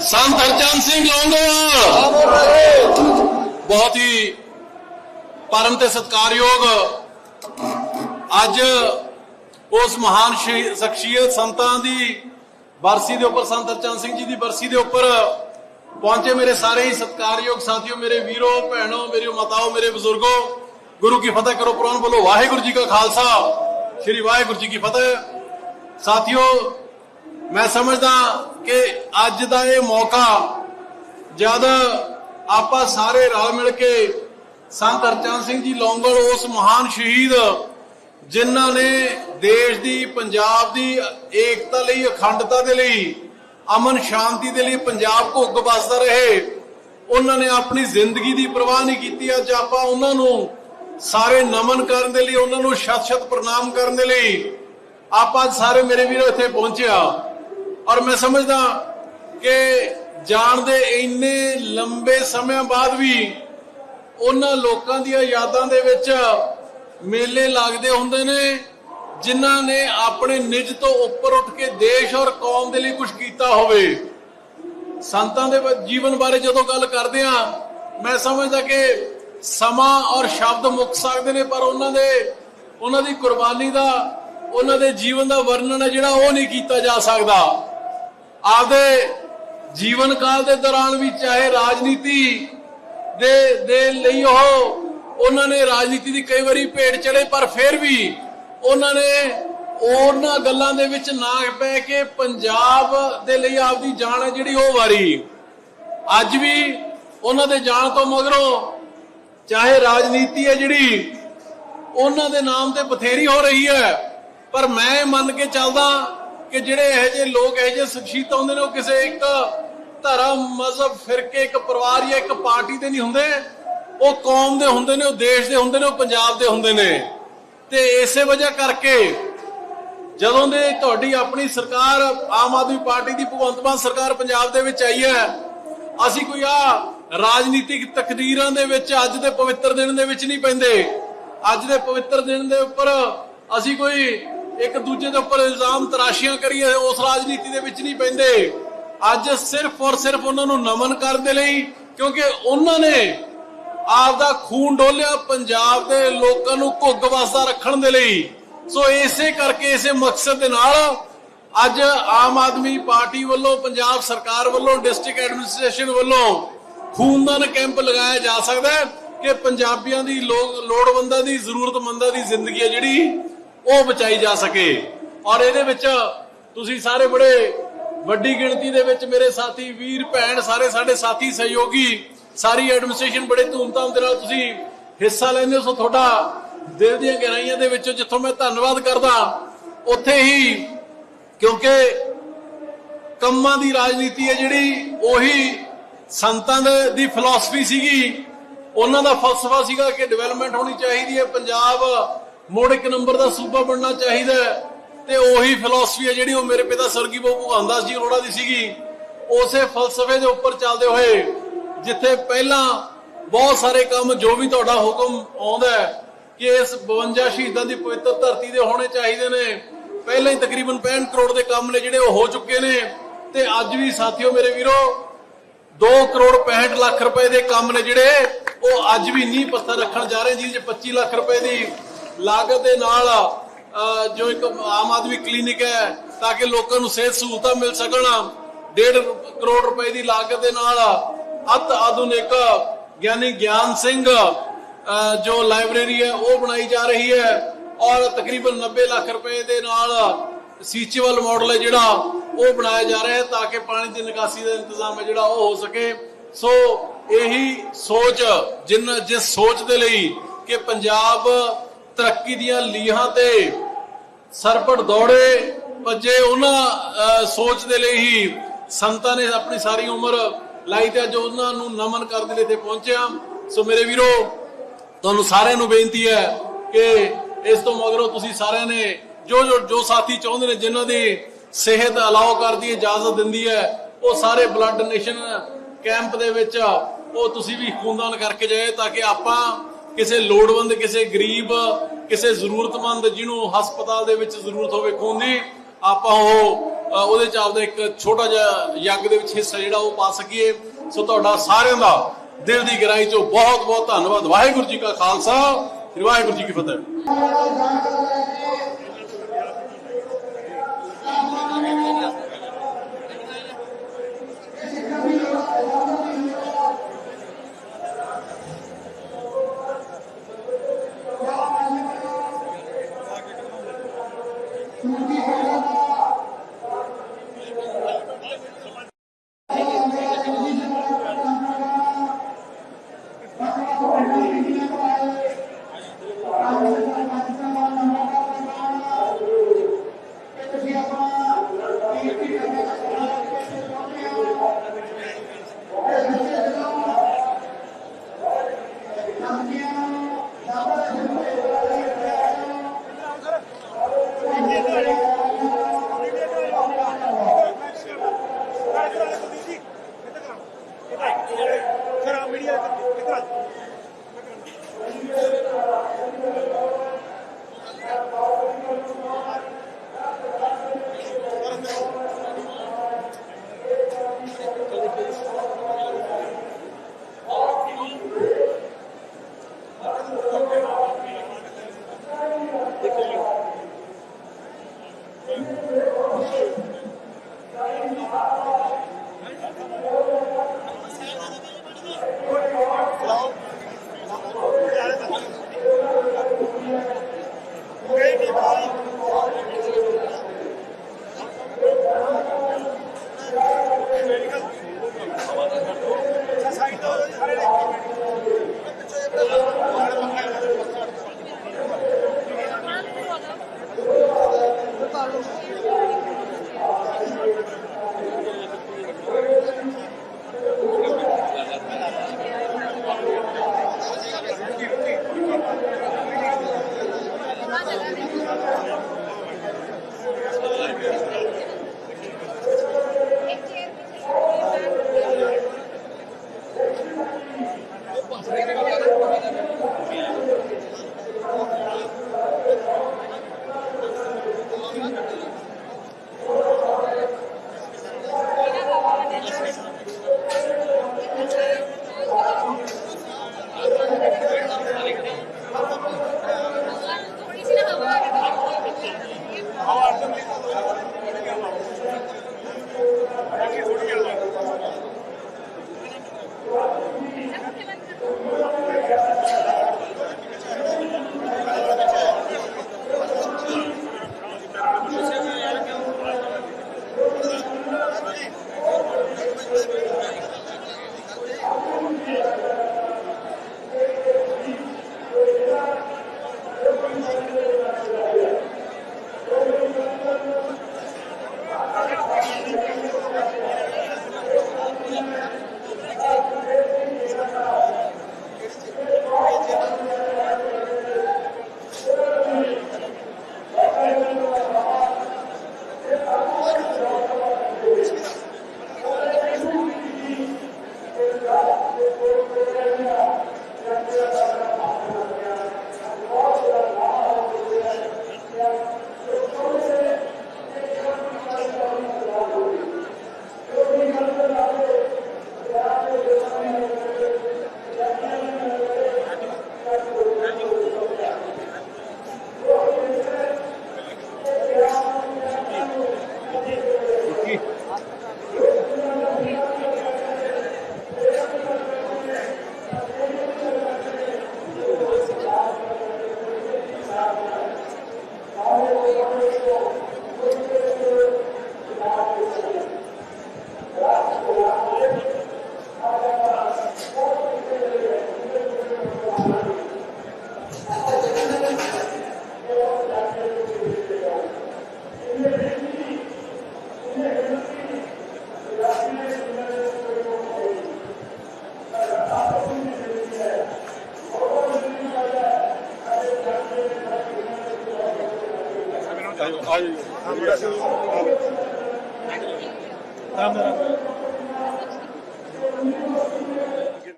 ਸੰਤ ਹਰਚੰਦ ਸਿੰਘ ਲੌਂਗੋਵਾਲ ਬਹੁਤ ਹੀ ਪਰਮ ਤੇ ਸਤਿਕਾਰਯੋਗ ਅੱਜ ਉਸ ਮਹਾਨ ਸ਼ਖਸੀਅਤ ਸੰਤਾਂ ਦੀ ਬਰਸੀ ਦੇ ਉੱਪਰ, ਸੰਤ ਹਰਚੰਦ ਸਿੰਘ ਜੀ ਦੀ ਬਰਸੀ ਦੇ ਉੱਪਰ ਪਹੁੰਚੇ ਮੇਰੇ ਸਾਰੇ ਹੀ ਸਤਿਕਾਰਯੋਗ ਸਾਥੀਓ, ਮੇਰੇ ਵੀਰੋ, ਭੈਣੋ, ਮੇਰੇ ਮਾਤਾਓ, ਮੇਰੇ ਬਜ਼ੁਰਗੋ, ਗੁਰੂ ਕੀ ਫਤਿਹ ਕਰੋ, ਪ੍ਰਣ ਬੋਲੋ, ਵਾਹਿਗੁਰੂ ਜੀ ਕਾ ਖਾਲਸਾ, ਸ੍ਰੀ ਵਾਹਿਗੁਰੂ ਜੀ ਕੀ ਫਤਿਹ। ਸਾਥੀਓ ਮੈਂ ਸਮਝਦਾ ਕਿ ਅੱਜ ਦਾ ਇਹ ਮੌਕਾ ਜਦ ਆਪਾਂ ਸਾਰੇ ਰਲ ਮਿਲ ਕੇ ਸੰਤ ਹਰਚੰਦ ਸਿੰਘ ਜੀ ਲੌਂਗਲ ਉਸ ਮਹਾਨ ਸ਼ਹੀਦ ਜਿਨ੍ਹਾਂ ਨੇ ਦੇਸ਼ ਦੀ, ਪੰਜਾਬ ਦੀ ਏਕਤਾ ਲਈ, ਅਖੰਡਤਾ ਦੇ ਲਈ, ਅਮਨ ਸ਼ਾਂਤੀ ਦੇ ਲਈ ਪੰਜਾਬ ਘੁੱਗ ਵਸਦਾ ਰਹੇ, ਉਹਨਾਂ ਨੇ ਆਪਣੀ ਜ਼ਿੰਦਗੀ ਦੀ ਪਰਵਾਹ ਨਹੀਂ ਕੀਤੀ। ਅੱਜ ਆਪਾਂ ਉਹਨਾਂ ਨੂੰ ਸਾਰੇ ਨਮਨ ਕਰਨ ਦੇ ਲਈ, ਉਹਨਾਂ ਨੂੰ ਸ਼ਤ ਸ਼ਤ ਪ੍ਰਣਾਮ ਕਰਨ ਦੇ ਲਈ ਆਪਾਂ ਅੱਜ ਸਾਰੇ ਮੇਰੇ ਵੀਰੋ ਇੱਥੇ ਪਹੁੰਚਿਆ ਔਰ ਮੈਂ ਸਮਝਦਾ ਕਿ ਜਾਣ ਦੇ ਇੰਨੇ ਲੰਬੇ ਸਮੇਂ ਬਾਅਦ ਵੀ ਉਹਨਾਂ ਲੋਕਾਂ ਦੀਆਂ ਯਾਦਾਂ ਦੇ ਵਿੱਚ ਮੇਲੇ ਲੱਗਦੇ ਹੁੰਦੇ ਨੇ, ਜਿਨ੍ਹਾਂ ਨੇ ਆਪਣੇ ਨਿੱਜ ਤੋਂ ਉੱਪਰ ਉੱਠ ਕੇ ਦੇਸ਼ ਔਰ ਕੌਮ ਦੇ ਲਈ ਕੁਝ ਕੀਤਾ ਹੋਵੇ। ਸੰਤਾਂ ਦੇ ਜੀਵਨ ਬਾਰੇ ਜਦੋਂ ਗੱਲ ਕਰਦੇ ਆ ਮੈਂ ਸਮਝਦਾ ਕਿ ਸਮਾਂ ਔਰ ਸ਼ਬਦ ਮੁੱਕ ਸਕਦੇ ਨੇ, ਪਰ ਉਹਨਾਂ ਦੇ, ਉਹਨਾਂ ਦੀ ਕੁਰਬਾਨੀ ਦਾ, ਉਹਨਾਂ ਦੇ ਜੀਵਨ ਦਾ ਵਰਣਨ ਹੈ ਜਿਹੜਾ ਉਹ ਨਹੀਂ ਕੀਤਾ ਜਾ ਸਕਦਾ। ਆਪਦੇ ਜੀਵਨ ਕਾਲ ਦੇ ਦੌਰਾਨ ਵੀ ਚਾਹੇ ਰਾਜਨੀਤੀ ਦੇ ਦੇ ਲਈ ਉਹ ਉਹਨਾਂ ਨੇ ਰਾਜਨੀਤੀ ਦੀ ਕਈ ਵਾਰੀ ਭੇਡ ਚੜੇ, ਪਰ ਫਿਰ ਵੀ ਉਹਨਾਂ ਨੇ ਉਹਨਾਂ ਗੱਲਾਂ ਦੇ ਵਿੱਚ ਨਾ ਪੈ ਕੇ ਪੰਜਾਬ ਦੇ ਲਈ ਆਪਦੀ ਜਾਨ ਹੈ ਜਿਹੜੀ ਉਹ ਵਾਰੀ। ਅੱਜ ਵੀ ਉਹਨਾਂ ਦੇ ਜਾਣ ਤੋਂ ਮਗਰੋਂ ਚਾਹੇ ਰਾਜਨੀਤੀ ਹੈ ਜਿਹੜੀ ਉਹਨਾਂ ਦੇ ਨਾਮ ਤੇ ਬਥੇਰੀ ਹੋ ਰਹੀ ਹੈ, ਪਰ ਮੈਂ ਮੰਨ ਕੇ ਚੱਲਦਾ ਕਿ ਜਿਹੜੇ ਇਹੋ ਜਿਹੇ ਲੋਕ, ਇਹੋ ਜਿਹੇ ਸ਼ਖਸੀਅਤ ਹੁੰਦੇ ਨੇ, ਉਹ ਕਿਸੇ ਇੱਕ ਧਰਮ, ਮਜ਼ਹਬ, ਫਿਰਕੇ, ਇੱਕ ਪਰਿਵਾਰ ਜਾਂ ਇੱਕ ਪਾਰਟੀ ਦੇ ਨਹੀਂ ਹੁੰਦੇ। ਉਹ ਕੌਮ ਦੇ ਹੁੰਦੇ ਨੇ, ਉਹ ਦੇਸ਼ ਦੇ ਹੁੰਦੇ ਨੇ, ਉਹ ਪੰਜਾਬ ਦੇ ਹੁੰਦੇ ਨੇ। ਤੇ ਇਸੇ ਵਜ੍ਹਾ ਕਰਕੇ ਜਦੋਂ ਦੇ ਤੁਹਾਡੀ ਆਪਣੀ ਸਰਕਾਰ, ਆਮ ਆਦਮੀ ਪਾਰਟੀ ਦੀ ਭਗਵੰਤ ਮਾਨ ਸਰਕਾਰ ਪੰਜਾਬ ਦੇ ਵਿੱਚ ਆਈ ਹੈ, ਅਸੀਂ ਕੋਈ ਆ ਰਾਜਨੀਤਿਕ ਤਕਦੀਰਾਂ ਦੇ ਵਿੱਚ ਅੱਜ ਦੇ ਪਵਿੱਤਰ ਦਿਨ ਦੇ ਵਿੱਚ ਨਹੀਂ ਪੈਂਦੇ। ਅੱਜ ਦੇ ਪਵਿੱਤਰ ਦਿਨ ਦੇ ਉੱਪਰ ਅਸੀਂ ਕੋਈ ਇੱਕ ਦੂਜੇ ਦੇ ਉੱਪਰ ਇਲਜ਼ਾਮ ਤਰਾਸ਼ੀਆਂ ਕਰੀਏ ਉਸ ਰਾਜਨੀਤੀ ਦੇ ਵਿੱਚ ਨਹੀਂ ਪੈਂਦੇ। ਅੱਜ ਸਿਰਫ ਔਰ ਸਿਰਫ ਉਹਨਾਂ ਨੂੰ ਨਮਨ ਕਰਨ ਦੇ ਲਈ, ਕਿਉਂਕਿ ਉਹਨਾਂ ਨੇ ਆਪਦਾ ਖੂਨ ਡੋਲਿਆ ਪੰਜਾਬ ਦੇ ਲੋਕਾਂ ਨੂੰ ਘੁੱਗ ਵਸਦਾ ਰੱਖਣ ਦੇ ਲਈ। ਸੋ ਇਸੇ ਕਰਕੇ, ਇਸੇ ਮਕਸਦ ਦੇ ਨਾਲ ਅੱਜ ਆਮ ਆਦਮੀ ਪਾਰਟੀ ਵੱਲੋਂ, ਪੰਜਾਬ ਸਰਕਾਰ ਵੱਲੋਂ, ਡਿਸਟ੍ਰਿਕਟ ਐਡਮਿਨਿਸਟ੍ਰੇਸ਼ਨ ਵੱਲੋਂ ਖੂਨਦਾਨ ਕੈਂਪ ਲਗਾਇਆ ਜਾ ਸਕਦਾ ਹੈ ਕਿ ਪੰਜਾਬੀਆਂ ਦੀ ਲੋਕ ਲੋੜਵੰਦਾਂ ਦੀ, ਜ਼ਰੂਰਤਮੰਦਾਂ ਦੀ ਜ਼ਿੰਦਗੀ ਹੈ ਜਿਹੜੀ ਉਹ ਬਚਾਈ ਜਾ ਸਕੇ। ਔਰ ਇਹਦੇ ਵਿੱਚ ਤੁਸੀਂ ਸਾਰੇ ਬੜੇ ਵੱਡੀ ਗਿਣਤੀ ਦੇ ਵਿੱਚ ਮੇਰੇ ਸਾਥੀ, ਵੀਰ, ਭੈਣ, ਸਾਰੇ ਸਾਡੇ ਸਾਥੀ, ਸਹਿਯੋਗੀ, ਸਾਰੀ ਐਡਮਿਨਿਸਟ੍ਰੇਸ਼ਨ ਬੜੇ ਧੂਮਧਾਮ ਦੇ ਨਾਲ ਤੁਸੀਂ ਹਿੱਸਾ ਲੈਂਦੇ ਹੋ। ਸੋ ਤੁਹਾਡਾ ਦਿਲ ਦੀਆਂ ਗਹਿਰਾਈਆਂ ਦੇ ਵਿੱਚੋਂ ਜਿੱਥੋਂ ਮੈਂ ਧੰਨਵਾਦ ਕਰਦਾ, ਉੱਥੇ ਹੀ ਕਿਉਂਕਿ ਕੰਮਾਂ ਦੀ ਰਾਜਨੀਤੀ ਹੈ ਜਿਹੜੀ, ਉਹੀ ਸੰਤਾਂ ਦੇ- ਦੀ ਫਿਲਾਸਫੀ ਸੀਗੀ। ਉਹਨਾਂ ਦਾ ਫਲਸਫਾ ਸੀਗਾ ਕਿ ਡਿਵੈਲਪਮੈਂਟ ਹੋਣੀ ਚਾਹੀਦੀ ਹੈ। ਪੰਜਾਬ ਮੁੜ ਇੱਕ ਨੰਬਰ ਦਾ ਸੂਬਾ ਬਣਨਾ ਚਾਹੀਦਾ ਤੇ ਉਹੀ ਫਿਲਾਸਫੀ ਹੈ ਜਿਹੜੀ ਉਹ ਮੇਰੇ ਪਿਤਾ ਸਰਗੀ ਬਾਬੂ ਭਗਵਾਨ ਜੀ ਅਰੋੜਾ ਦੀ ਸੀਗੀ। ਉਸੇ ਫਲਸਫੇ ਦੇ ਉੱਪਰ ਚੱਲਦੇ ਹੋਏ, ਜਿੱਥੇ ਪਹਿਲਾਂ ਬਹੁਤ ਸਾਰੇ ਕੰਮ ਜੋ ਵੀ ਤੁਹਾਡਾ ਹੁਕਮ ਆਉਂਦਾ ਕਿ ਇਸ 52 ਸ਼ਹੀਦਾਂ ਦੀ ਪਵਿੱਤਰ ਧਰਤੀ ਦੇ ਹੋਣੇ ਚਾਹੀਦੇ ਨੇ, ਪਹਿਲਾਂ ਹੀ ਤਕਰੀਬਨ 65 ਕਰੋੜ ਦੇ ਕੰਮ ਨੇ ਜਿਹੜੇ ਉਹ ਹੋ ਚੁੱਕੇ ਨੇ। ਤੇ ਅੱਜ ਵੀ ਸਾਥੀਓ ਮੇਰੇ ਵੀਰੋ 2 ਕਰੋੜ 65 ਲੱਖ ਰੁਪਏ ਦੇ ਕੰਮ ਨੇ ਜਿਹੜੇ ਉਹ ਅੱਜ ਵੀ ਨੀਂਹ ਪੱਥਰ ਰੱਖਣ ਜਾ ਰਹੇ ਜਿਹਦੇ ਚ 25 ਲੱਖ ਰੁਪਏ ਦੀ ਲਾਗਤ ਦੇ ਨਾਲ ਜੋ ਇੱਕ ਆਮ ਆਦਮੀ ਕਲੀਨਿਕ ਹੈ, ਤਾਂ ਕਿ ਲੋਕਾਂ ਨੂੰ ਸਿਹਤ ਸਹੂਲਤਾਂ ਮਿਲ ਸਕਣ 1.5 ਕਰੋੜ ਰੁਪਏ ਦੀ ਲਾਗਤ ਦੇ ਨਾਲ, ਅਤ ਆਧੁਨਿਕ ਗਿਆਨੀ ਗਿਆਨ ਸਿੰਘ ਜੋ ਲਾਇਬ੍ਰੇਰੀ ਹੈ, ਉਹ ਬਣਾਈ ਜਾ ਰਹੀ ਹੈ, ਔਰ ਤਕਰੀਬਨ 90 ਲੱਖ ਰੁਪਏ ਦੇ ਨਾਲ ਸੀਚੇਵਲ ਮਾਡਲ ਹੈ ਜਿਹੜਾ, ਉਹ ਬਣਾਇਆ ਜਾ ਰਿਹਾ ਹੈ, ਤਾਂ ਕਿ ਪਾਣੀ ਦੀ ਨਿਕਾਸੀ ਦਾ ਇੰਤਜ਼ਾਮ ਹੈ ਜਿਹੜਾ, ਉਹ ਹੋ ਸਕੇ। ਸੋ, ਇਹੀ ਸੋਚ, ਜਿਨ, ਜਿਸ ਸੋਚ ਦੇ ਲਈ ਕਿ ਪੰਜਾਬ ਤਰੱਕੀ ਦੀਆਂ ਲੀਹਾਂ ਤੇ ਸਰਪਟ ਦੌੜੇ, ਭੱਜੇ ਉਹਨਾਂ ਸੋਚ ਦੇ ਲਈ ਹੀ ਸੰਤਾਂ ਨੇ ਆਪਣੀ ਸਾਰੀ ਉਮਰ ਲਾਈ ਤੇ ਜੋ ਉਹਨਾਂ ਨੂੰ ਨਮਨ ਕਰਨ ਦੇ ਲਈ ਇੱਥੇ ਪਹੁੰਚਿਆ ਸੋ ਮੇਰੇ ਵੀਰੋ, ਤੁਹਾਨੂੰ ਸਾਰਿਆਂ ਨੂੰ ਬੇਨਤੀ ਹੈ ਕਿ ਇਸ ਤੋਂ ਮਗਰੋਂ ਤੁਸੀਂ ਸਾਰਿਆਂ ਨੇ ਜੋ ਜੋ ਜੋ ਸਾਥੀ ਚਾਹੁੰਦੇ ਨੇ, ਜਿਨ੍ਹਾਂ ਦੀ ਸਿਹਤ ਅਲਾਉ ਕਰਦੀ ਹੈ, ਇਜਾਜ਼ਤ ਦਿੰਦੀ ਹੈ, ਉਹ ਸਾਰੇ ਬਲੱਡ ਡੋਨੇਸ਼ਨ ਕੈਂਪ ਦੇ ਵਿੱਚ ਉਹ ਤੁਸੀਂ ਵੀ ਖੂਨਦਾਨ ਕਰਕੇ ਜਾਏ ਤਾਂ ਕਿ ਆਪਾਂ ਕਿਸੇ ਲੋੜਵੰਦ, ਕਿਸੇ ਗਰੀਬ, ਕਿਸੇ ਜ਼ਰੂਰਤਮੰਦ ਜਿਹਨੂੰ ਹਸਪਤਾਲ ਦੇ ਵਿੱਚ ਜ਼ਰੂਰਤ ਹੋਵੇ ਖੂਨ ਦੀ ਆਪਾਂ ਉਹ ਉਹਦੇ ਚ ਆਪਦਾ ਇੱਕ ਛੋਟਾ ਜਿਹਾ ਯੱਗ ਦੇ ਵਿੱਚ ਹਿੱਸਾ ਜਿਹੜਾ ਉਹ ਪਾ ਸਕੀਏ। ਸੋ ਤੁਹਾਡਾ ਸਾਰਿਆਂ ਦਾ ਦਿਲ ਦੀ ਗਹਿਰਾਈ ਚੋਂ ਬਹੁਤ ਬਹੁਤ ਧੰਨਵਾਦ। ਵਾਹਿਗੁਰੂ ਜੀ ਕਾ ਖਾਲਸਾ ਵਾਹਿਗੁਰੂ ਜੀ ਕੀ ਫਤਿਹ। Thank. Thank you. Please. আমরা